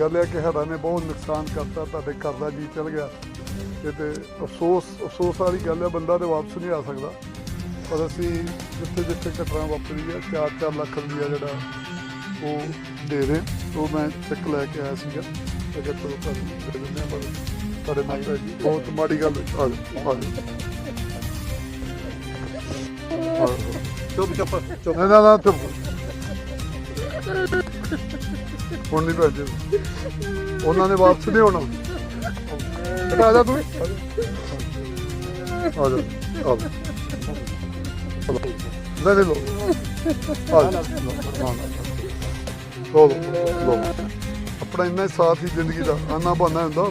ਗੱਲ ਇਹ ਕਿ ਹੜਾ ਨੇ ਬਹੁਤ ਨੁਕਸਾਨ ਕਰਤਾ ਤੁਹਾਡੇ ਘਰ ਦਾ ਜੀ ਚਲ ਗਿਆ। ਇਹ ਤੇ ਅਫਸੋਸ ਅਫਸੋਸ ਵਾਲੀ ਗੱਲ ਹੈ ਬੰਦਾ ਤੇ ਵਾਪਸ ਨਹੀਂ ਆ ਸਕਦਾ। ਪਰ ਅਸੀਂ ਜਿੱਥੇ ਜਿੱਥੇ ਘਟਨਾ ਵਾਪਰੀ ਹੈ 4-4 ਲੱਖ ਰੁਪਇਆ ਜਿਹੜਾ ਉਹ ਦੇ ਰਹੇ। ਉਹ ਮੈਂ ਚੈੱਕ ਲੈ ਕੇ ਆਇਆ ਸੀਗਾ। ਅਗਰ ਤੋਂ ਤੁਹਾਨੂੰ ਦੇ ਦਿੰਦੇ ਪਰ ਤੁਹਾਡੇ ਨਾਲ ਬਹੁਤ ਮਾੜੀ ਗੱਲ ਆ ਜਾਓ। ਚੁੱਪ ਚੁੱਪ ਚੁੱਪ। ਨਾ ਨਾ ਨਾ ਚੁੱਪ। ਹੁਣ ਨਹੀਂ ਭੇਜੇ ਉਹਨਾਂ ਨੇ ਵਾਪਸ ਨਹੀਂ ਆਉਣਾ। ਆ ਜਾ ਤੂੰ ਆ ਜਾ, ਆ ਲੈ ਲੈ ਲੋ ਆ ਜਾ। ਲੋ ਲੋ ਆਪਣਾ ਇੰਨਾ ਹੀ ਸਾਥ ਹੀ ਜ਼ਿੰਦਗੀ ਦਾ ਆਨਾ ਬਹਾਨਾ ਹੁੰਦਾ।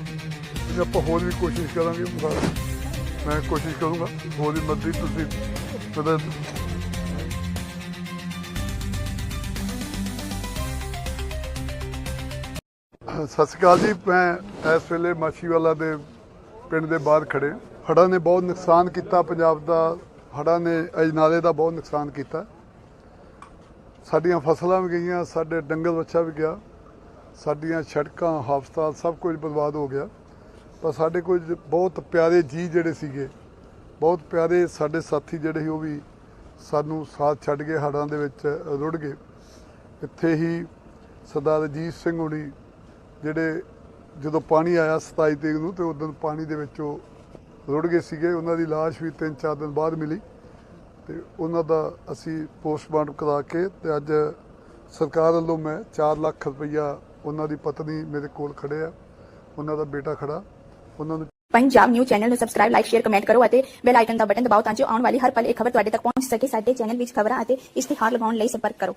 ਵੀ ਆਪਾਂ ਹੋਰ ਵੀ ਕੋਸ਼ਿਸ਼ ਕਰਾਂਗੇ, ਮੈਂ ਕੋਸ਼ਿਸ਼ ਕਰੂੰਗਾ। ਹੋਰ ਵੀ ਮਦਦ ਤੁਸੀਂ ਮਦਦ ਸਤਿ ਸ਼੍ਰੀ ਅਕਾਲ ਜੀ, ਮੈਂ ਇਸ ਵੇਲੇ ਮਾਛੀਵਾਲਾ ਦੇ ਪਿੰਡ ਦੇ ਬਾਹਰ ਖੜੇ ਹੜ੍ਹਾਂ ਨੇ ਬਹੁਤ ਨੁਕਸਾਨ ਕੀਤਾ, ਪੰਜਾਬ ਦਾ ਹੜ੍ਹਾਂ ਨੇ ਅਜਨਾਲੇ ਦਾ ਬਹੁਤ ਨੁਕਸਾਨ ਕੀਤਾ। ਸਾਡੀਆਂ ਫਸਲਾਂ ਵੀ ਗਈਆਂ, ਸਾਡੇ ਡੰਗਲ ਬੱਚਾ ਵੀ ਗਿਆ, ਸਾਡੀਆਂ ਸੜਕਾਂ, ਹਸਪਤਾਲ ਸਭ ਕੁਝ ਬਰਬਾਦ ਹੋ ਗਿਆ। ਪਰ ਸਾਡੇ ਕੁਝ ਬਹੁਤ ਪਿਆਰੇ ਜੀ ਜਿਹੜੇ ਸੀਗੇ, ਬਹੁਤ ਪਿਆਰੇ ਸਾਡੇ ਸਾਥੀ ਜਿਹੜੇ ਸੀ, ਉਹ ਵੀ ਸਾਨੂੰ ਸਾਥ ਛੱਡ ਕੇ ਹੜ੍ਹਾਂ ਦੇ ਵਿੱਚ ਰੁੜ ਗਏ। ਇੱਥੇ ਹੀ ਸਰਦਾਰ ਅਜੀਤ ਸਿੰਘ ਹੁਣੀ ਜਿਹੜੇ ਜਦੋਂ ਪਾਣੀ ਆਇਆ 27 ਤਰੀਕ ਨੂੰ ਤੇ ਉਦੋਂ ਪਾਣੀ ਦੇ ਵਿੱਚ ਉਹ ਰੁੜ ਗਏ ਸੀਗੇ। ਉਹਨਾਂ ਦੀ ਲਾਸ਼ ਵੀ 3-4 ਦਿਨ ਬਾਅਦ ਮਿਲੀ ਤੇ ਉਹਨਾਂ ਦਾ ਅਸੀਂ ਪੋਸਟਮਾਰਟਮ ਕਰਾ ਕੇ ਤੇ ਅੱਜ ਸਰਕਾਰ ਵੱਲੋਂ ਮੈਂ 4 ਲੱਖ ਰੁਪਈਆ ਉਹਨਾਂ ਦੀ ਪਤਨੀ ਮੇਰੇ ਕੋਲ ਖੜੇ ਆ। ਉਹਨਾਂ ਦਾ ਬੇਟਾ ਖੜਾ। ਉਹਨਾਂ ਨੂੰ ਪੰਜਾਬ ਨਿਊਜ਼ ਚੈਨਲ ਨੂੰ ਸਬਸਕ੍ਰਾਈਬ ਲਾਈਕ ਸ਼ੇਅਰ ਕਮੈਂਟ ਕਰੋ ਅਤੇ ਬੈਲ ਆਈਕਨ ਦਾ ਬਟਨ ਦਬਾਓ ਤਾਂ ਜੋ ਆਉਣ ਵਾਲੀ ਹਰ ਪਲ ਇੱਕ ਖਬਰ ਤੁਹਾਡੇ ਤੱਕ ਪਹੁੰਚ ਸਕੇ। ਸਾਡੇ ਚੈਨਲ ਵਿੱਚ ਖਬਰਾਂ ਅਤੇ ਇਸ਼ਤਿਹਾਰ ਲਗਾਉਣ ਲਈ ਸੰਪਰਕ ਕਰੋ।